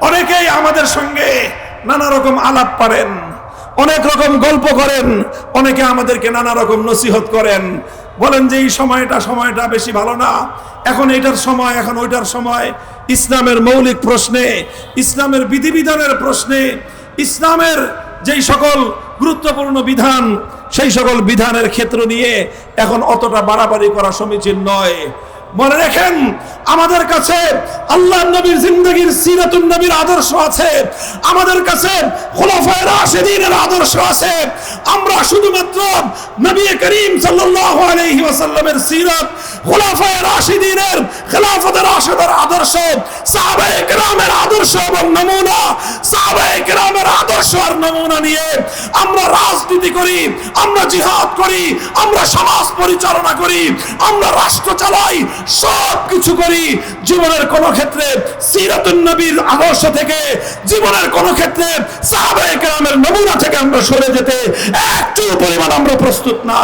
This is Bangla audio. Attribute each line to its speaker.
Speaker 1: অনেকেই আমাদের সঙ্গে নানা রকম আলাপ পারেন অনেক রকম গল্প করেন, অনেকে আমাদেরকে নানা রকম নসিহত করেন। বলেন যে, এই সময়টা সময়টা বেশি ভালো না। এখন এটার সময়, এখন ওইটার সময়। ইসলামের মৌলিক প্রশ্নে, ইসলামের বিধিবিধানের প্রশ্নে, ইসলামের যেই সকল গুরুত্বপূর্ণ বিধান, সেই সকল বিধানের ক্ষেত্র নিয়ে এখন অতটা বাড়াবাড়ি করা সমীচীন নয়। মনে রাখেন, আমাদের কাছে আল্লাহ নবীর জিন্দগির সিরাতুন নবীর আদর্শ আছে। আমাদের কাছে খোলাফায়ে রাশিদিনের আদর্শ আছে। আমরা শুধুমাত্র নবী করিম সাল্লাল্লাহু আলাইহি ওয়াসাল্লামের সিরাত, খোলাফায়ে রাশিদিনের আদর্শ, সাহাবায়ে কেরামের আদর্শ এবং নমুনা রাজনীতি করি, আমরা রাষ্ট্র চালাই করি। জীবনের কোন ক্ষেত্রে নবীর আদর্শ থেকে, জীবনের কোন ক্ষেত্রে সাহাবায়ে কেরামের নমুনা থেকে আমরা সরে যেতে একটু পরিমাণ আমরা প্রস্তুত না।